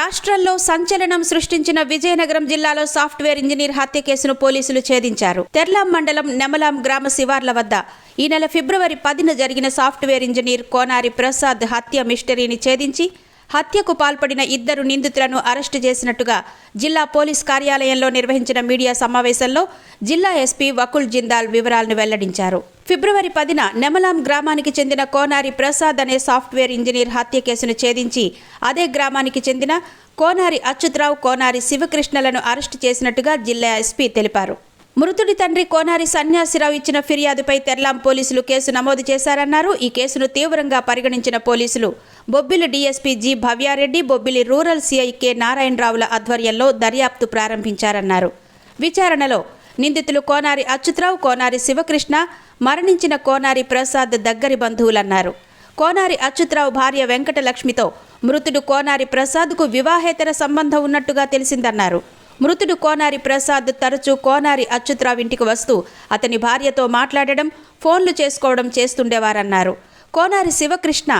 రాష్ట్రంలో సంచలనం సృష్టించిన విజయనగరం జిల్లాలో సాఫ్ట్వేర్ ఇంజనీర్ హత్య కేసును పోలీసులు ఛేదించారు. తెర్లాం మండలం నెమలాం గ్రామ శివార్ల వద్ద ఈ నెల ఫిబ్రవరి పదిన జరిగిన సాఫ్ట్వేర్ ఇంజనీర్ కోనారి ప్రసాద్ హత్య మిస్టరీని ఛేదించి హత్యకు పాల్పడిన ఇద్దరు నిందితులను అరెస్టు చేసినట్టుగా జిల్లా పోలీస్ కార్యాలయంలో నిర్వహించిన మీడియా సమావేశంలో జిల్లా ఎస్పీ వకుల్ జిందాల్ వివరాలను వెల్లడించారు. ఫిబ్రవరి పదిన నెమలాం గ్రామానికి చెందిన కోనారి ప్రసాద్ అనే సాఫ్ట్వేర్ ఇంజనీర్ హత్య కేసును ఛేదించి అదే గ్రామానికి చెందిన కోనారి అచ్యుతరావు కోనారి శివకృష్ణలను అరెస్టు చేసినట్టుగా జిల్లా ఎస్పీ తెలిపారు. మృతుడి తండ్రి కోనారి సన్యాసిరావు ఇచ్చిన ఫిర్యాదుపై తెర్లాం పోలీసులు కేసు నమోదు చేశారన్నారు. ఈ కేసును తీవ్రంగా పరిగణించిన పోలీసులు Bobbili DSP G Bhavya Reddy Bobbili rural CI K నారాయణరావుల ఆధ్వర్యంలో దర్యాప్తు ప్రారంభించారన్నారు. విచారణలో నిందితులు కోనారి అచ్యుతరావు కోనారి శివకృష్ణ మరణించిన కోనారి ప్రసాద్ దగ్గరి బంధువులన్నారు. కోనారి అచ్యుతరావు భార్య వెంకటలక్ష్మితో మృతుడు కోనారి ప్రసాద్కు వివాహేతర సంబంధం ఉన్నట్టుగా తెలిసిందన్నారు. మృతుడు కోనారి ప్రసాద్ తరచూ కోనారి అచ్యుతరావు ఇంటికి వస్తూ అతని భార్యతో మాట్లాడడం ఫోన్లు చేసుకోవడం చేస్తుండేవారన్నారు. కోనారి శివకృష్ణ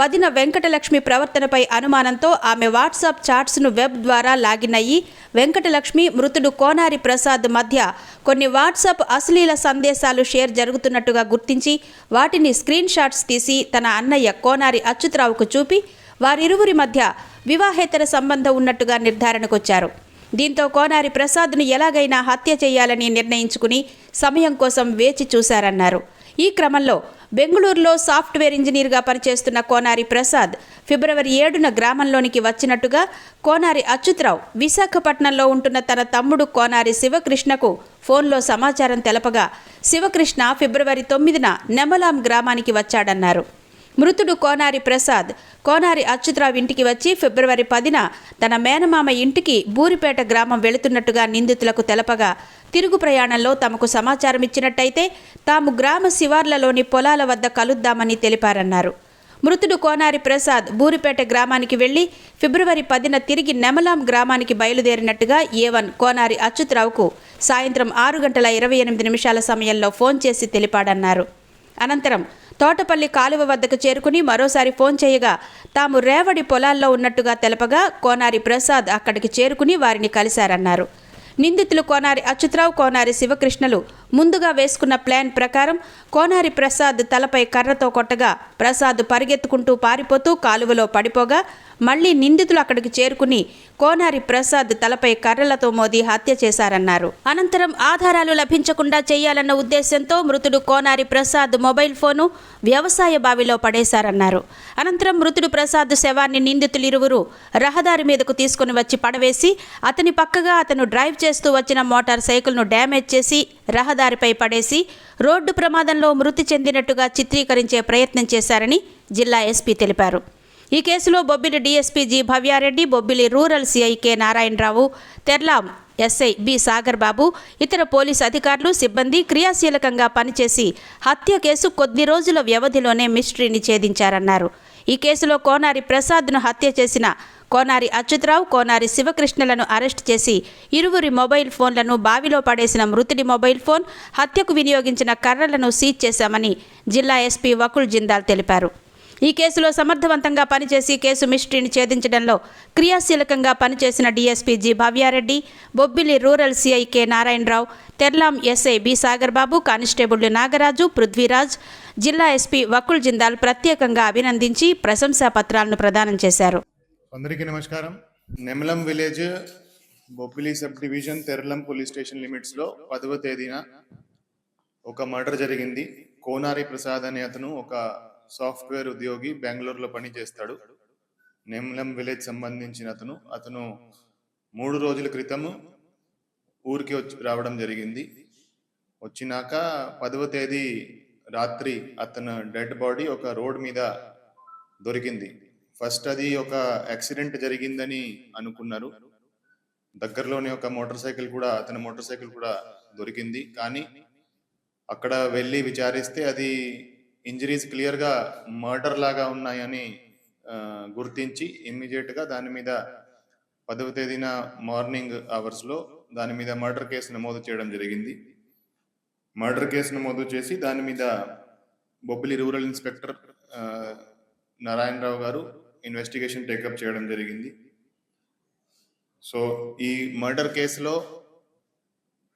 వదిన వెంకటలక్ష్మి ప్రవర్తనపై అనుమానంతో ఆమె వాట్సాప్ చాట్స్ను వెబ్ ద్వారా లాగిన్ అయ్యి వెంకటలక్ష్మి మృతుడు కోనారి ప్రసాద్ మధ్య కొన్ని వాట్సాప్ అశ్లీల సందేశాలు షేర్ జరుగుతున్నట్టుగా గుర్తించి వాటిని స్క్రీన్ షాట్స్ తీసి తన అన్నయ్య కోనారి అచ్యుతరావుకు చూపి వారిరువురి మధ్య వివాహేతర సంబంధం ఉన్నట్టుగా నిర్ధారణకొచ్చారు. దీంతో కోనారి ప్రసాద్ను ఎలాగైనా హత్య చేయాలని నిర్ణయించుకుని సమయం కోసం వేచి చూశారన్నారు. ఈ క్రమంలో బెంగళూరులో సాఫ్ట్వేర్ ఇంజనీర్గా పనిచేస్తున్న కోనారి ప్రసాద్ ఫిబ్రవరి ఏడున గ్రామంలోనికి వచ్చినట్టుగా కోనారి అచ్యుతరావు విశాఖపట్నంలో ఉంటున్న తన తమ్ముడు కోనారి శివకృష్ణకు ఫోన్లో సమాచారం తెలపగా శివకృష్ణ ఫిబ్రవరి తొమ్మిదిన నెమలాం గ్రామానికి వచ్చాడన్నారు. మృతుడు కోనారి ప్రసాద్. కోనారి అచ్యుతరావు ఇంటికి వచ్చి ఫిబ్రవరి పదిన తన మేనమామ ఇంటికి బూరిపేట గ్రామం వెళుతున్నట్టుగా నిందితులకు తెలపగా తిరుగు ప్రయాణంలో తమకు సమాచారం ఇచ్చినట్టయితే తాము గ్రామ శివార్లలోని పొలాల వద్ద కలుద్దామని తెలిపారన్నారు. మృతుడు కోనారి ప్రసాద్ బూరిపేట గ్రామానికి వెళ్ళి ఫిబ్రవరి పదిన తిరిగి నెమలాం గ్రామానికి బయలుదేరినట్టుగా ఏవన్ కోనారి అచ్యుతరావుకు సాయంత్రం ఆరు గంటల ఇరవై ఎనిమిది నిమిషాల సమయంలో ఫోన్ చేసి తెలిపాడన్నారు. అనంతరం తోటపల్లి కాలువ వద్దకు చేరుకుని మరోసారి ఫోన్ చేయగా తాము రేవడి పొలాల్లో ఉన్నట్టుగా తెలపగా కోనారి ప్రసాద్ అక్కడికి చేరుకుని వారిని కలిశారన్నారు. నిందితులు కోనారి అచ్యుతరావు కోనారి శివకృష్ణలు ముందుగా వేసుకున్న ప్లాన్ ప్రకారం కోనారి ప్రసాద్ తలపై కర్రతో కొట్టగా ప్రసాద్ పరిగెత్తుకుంటూ పారిపోతూ కాలువలో పడిపోగా మళ్ళీ నిందితులు అక్కడికి చేరుకుని కోనారి ప్రసాద్ తలపై కర్రలతో మోదీ హత్య చేశారన్నారు. అనంతరం ఆధారాలు లభించకుండా చేయాలన్న ఉద్దేశంతో మృతుడు కోనారి ప్రసాద్ మొబైల్ ఫోను వ్యవసాయ బావిలో పడేశారన్నారు. అనంతరం మృతుడు ప్రసాద్ శవాన్ని నిందితులు ఇరువురు రహదారి మీదకు తీసుకుని వచ్చి పడవేసి అతని పక్కగా అతను డ్రైవ్ చేస్తూ వచ్చిన మోటార్ సైకిల్ను డ్యామేజ్ చేసి రహదారిపై పడేసి రోడ్డు ప్రమాదంలో మృతి చెందినట్టుగా చిత్రీకరించే ప్రయత్నం చేశారని జిల్లా ఎస్పీ తెలిపారు. ఈ కేసులో Bobbili DSP G Bhavya Reddy Bobbili rural CI K Narayana Rao Terlam SI B Sagar Babu ఇతర పోలీసు అధికారులు సిబ్బంది క్రియాశీలకంగా పనిచేసి హత్య కేసు కొద్ది రోజుల వ్యవధిలోనే మిస్టరీని ఛేదించారన్నారు. ఈ కేసులో కోనారి ప్రసాద్ను హత్య చేసిన కోనారి అచ్యుతరావు కోనారి శివకృష్ణలను అరెస్ట్ చేసి ఇరువురి మొబైల్ ఫోన్లను బావిలో పడేసిన మృతుడి మొబైల్ ఫోన్ హత్యకు వినియోగించిన కర్రలను సీజ్ చేశామని జిల్లా ఎస్పీ వకుల్ జిందాల్ తెలిపారు. ఈ కేసులో సమర్థవంతంగా పనిచేసి కేసు మిస్టరీని ఛేదించడంలో క్రియాశీలకంగా పనిచేసిన DSP G Bhavya Reddy Bobbili rural CI K Narayana Rao Terlam SI B Sagar Babu constable Nagaraju Prithviraj జిల్లా ఎస్పీ వకుల్ జిందాల్ ప్రత్యేకంగా అభినందించి ప్రశంసా పత్రాలను ప్రదానం చేశారు. అందరికీ నమస్కారం. Nemalam village Bobbili sub division Terlam police station లిమిట్స్లో పదవ తేదీన ఒక మర్డర్ జరిగింది. కోనారి ప్రసాద్ అనే అతను ఒక సాఫ్ట్వేర్ ఉద్యోగి బెంగళూరులో పని చేస్తాడు. నెమలం విలేజ్ సంబంధించిన అతను అతను మూడు రోజుల క్రితం ఊరికి వచ్చి రావడం జరిగింది. వచ్చినాక పదవ తేదీ రాత్రి అతను డెడ్ బాడీ ఒక రోడ్ మీద దొరికింది. ఫస్ట్ అది ఒక యాక్సిడెంట్ జరిగిందని అనుకున్నారు. దగ్గరలోనే ఒక మోటార్ సైకిల్ కూడా అతని మోటార్ సైకిల్ కూడా దొరికింది. కానీ అక్కడ వెళ్ళి విచారిస్తే అది ఇంజరీస్ క్లియర్గా మర్డర్ లాగా ఉన్నాయని గుర్తించి ఇమ్మీడియట్గా దాని మీద పదవ తేదీన మార్నింగ్ అవర్స్లో దాని మీద మర్డర్ కేసు నమోదు చేయడం జరిగింది. మర్డర్ కేసు నమోదు చేసి దాని మీద బొబ్బిలి రూరల్ ఇన్స్పెక్టర్ నారాయణరావు గారు ఇన్వెస్టిగేషన్ టేకప్ చేయడం జరిగింది. సో ఈ మర్డర్ కేసులో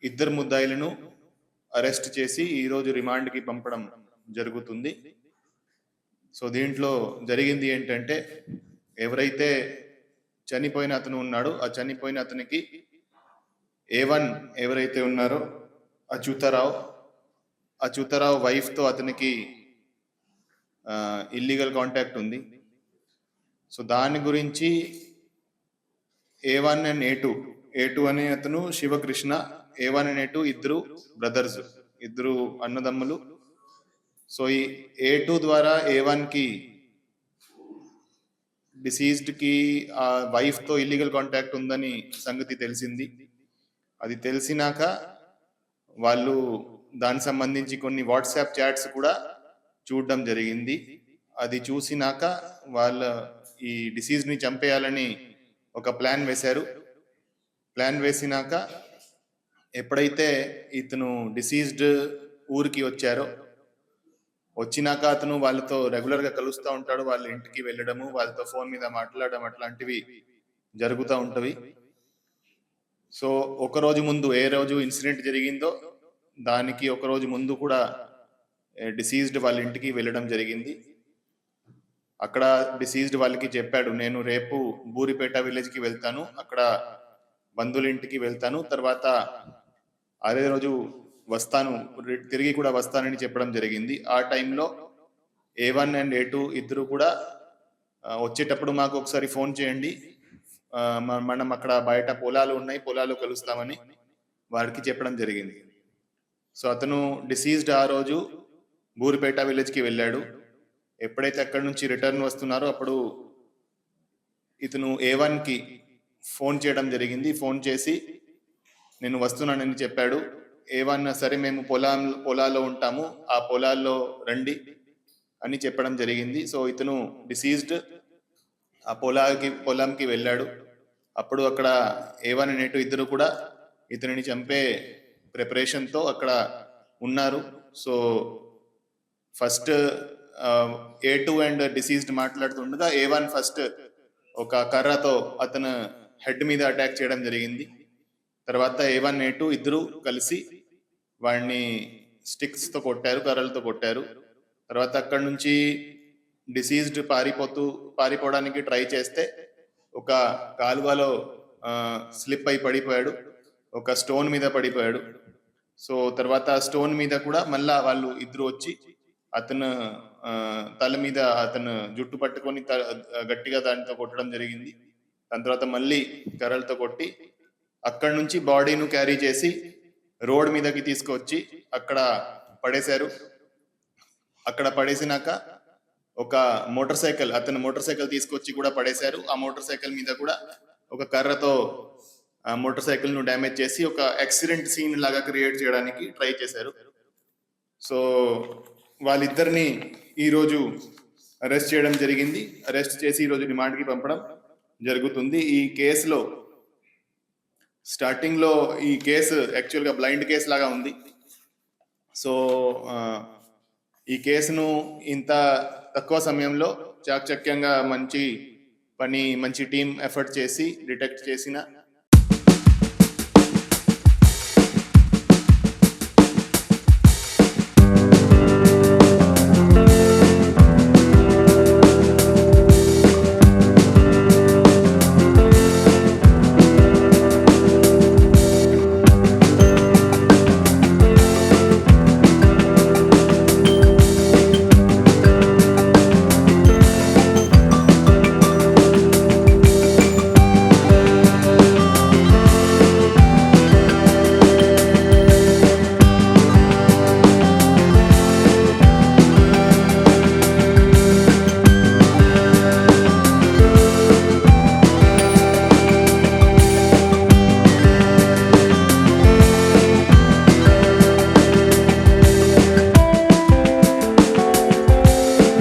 ఇద్దరు ముద్దాయిలను అరెస్ట్ చేసి ఈరోజు రిమాండ్కి పంపడం జరుగుతుంది. సో దీంట్లో జరిగింది ఏంటంటే ఎవరైతే చనిపోయిన అతను ఉన్నాడో ఆ చనిపోయిన అతనికి ఏ వన్ ఎవరైతే ఉన్నారో అచ్యుతరావు అచ్యుతరావు వైఫ్తో అతనికి ఇల్లీగల్ కాంటాక్ట్ ఉంది. సో దాని గురించి A one and A two A two అనే అతను Shivakrishna A one and A two ఇద్దరు బ్రదర్స్ ఇద్దరు అన్నదమ్ములు. సో ఈ ఏ టూ ద్వారా ఏ వన్కి డిసీజ్డ్కి ఆ వైఫ్తో ఇల్లీగల్ కాంటాక్ట్ ఉందని సంగతి తెలిసింది. అది తెలిసినాక వాళ్ళు దానికి సంబంధించి కొన్ని వాట్సాప్ చాట్స్ కూడా చూడడం జరిగింది. అది చూసినాక వాళ్ళ ఈ డిసీజ్ని చంపేయాలని ఒక ప్లాన్ వేశారు. ప్లాన్ వేసినాక ఎప్పుడైతే ఇతను డిసీజ్డ్ ఊరికి వచ్చారో వచ్చినాక అతను వాళ్ళతో రెగ్యులర్గా కలుస్తూ ఉంటాడు వాళ్ళ ఇంటికి వెళ్ళడము వాళ్ళతో ఫోన్ మీద మాట్లాడడం అట్లాంటివి జరుగుతూ ఉంటవి. సో ఒక రోజు ముందు ఏ రోజు ఇన్సిడెంట్ జరిగిందో దానికి ఒక రోజు ముందు కూడా డిసీజ్డ్ వాళ్ళ ఇంటికి వెళ్ళడం జరిగింది. అక్కడ డిసీజ్డ్ వాళ్ళకి చెప్పాడు నేను రేపు బూరిపేట విలేజ్కి వెళ్తాను అక్కడ బంధువుల ఇంటికి వెళ్తాను తర్వాత అదే రోజు వస్తాను తిరిగి కూడా వస్తానని చెప్పడం జరిగింది. ఆ టైంలో A one and A two ఇద్దరు కూడా వచ్చేటప్పుడు మాకు ఒకసారి ఫోన్ చేయండి. మనం అక్కడ బయట పొలాలు ఉన్నాయి పొలాలు కలుస్తామని వారికి చెప్పడం జరిగింది. సో అతను డిసీజ్డ్ ఆ రోజు బూరిపేట విలేజ్కి వెళ్ళాడు. ఎప్పుడైతే అక్కడి నుంచి రిటర్న్ వస్తున్నారో అప్పుడు ఇతను ఏ వన్కి ఫోన్ చేయడం జరిగింది. ఫోన్ చేసి నేను వస్తున్నానని చెప్పాడు. ఏ వన్ సరే మేము పొలం పొలాల్లో ఉంటాము. ఆ పొలాల్లో రండి అని చెప్పడం జరిగింది. సో ఇతను డిసీజ్డ్ ఆ పొలాకి పొలంకి వెళ్ళాడు. అప్పుడు అక్కడ ఏ వన్ అనేటు ఇద్దరు కూడా ఇతనిని చంపే ప్రిపరేషన్తో అక్కడ ఉన్నారు. So first A two and deceased మాట్లాడుతుండగా ఏ వన్ ఫస్ట్ ఒక కర్రతో అతను హెడ్ మీద అటాక్ చేయడం జరిగింది. తర్వాత ఏ వన్ ఏ టూ ఇద్దరు కలిసి వాడిని స్టిక్స్తో కొట్టారు కర్రలతో కొట్టారు. తర్వాత అక్కడ నుంచి డిసీజ్డ్ పారిపోతూ పారిపోవడానికి ట్రై చేస్తే ఒక కాలువలో స్లిప్ అయి పడిపోయాడు. ఒక స్టోన్ మీద పడిపోయాడు. సో తర్వాత స్టోన్ మీద కూడా మళ్ళా వాళ్ళు ఇద్దరు వచ్చి అతను తల మీద అతను జుట్టు పట్టుకొని గట్టిగా దానితో కొట్టడం జరిగింది. దాని తర్వాత మళ్ళీ కర్రలతో కొట్టి అక్కడి నుంచి బాడీను క్యారీ చేసి రోడ్ మీదకి తీసుకొచ్చి అక్కడ పడేశారు. అక్కడ పడేసినాక ఒక మోటార్ సైకిల్ అతను మోటార్ సైకిల్ తీసుకొచ్చి కూడా పడేశారు. ఆ మోటార్ సైకిల్ మీద కూడా ఒక కర్రతో మోటార్ సైకిల్ను డ్యామేజ్ చేసి ఒక యాక్సిడెంట్ సీన్ లాగా క్రియేట్ చేయడానికి ట్రై చేశారు. సో వాళ్ళిద్దరిని ఈరోజు అరెస్ట్ చేయడం జరిగింది. అరెస్ట్ చేసి ఈరోజు రిమాండ్కి పంపడం జరుగుతుంది. ఈ కేసులో స్టార్టింగ్లో ఈ కేసు యాక్చువల్గా బ్లైండ్ కేసు లాగా ఉంది. సో ఈ కేసును ఇంత తక్కువ సమయంలో చాకచక్యంగా మంచి పని మంచి టీం ఎఫర్ట్ చేసి డిటెక్ట్ చేసిన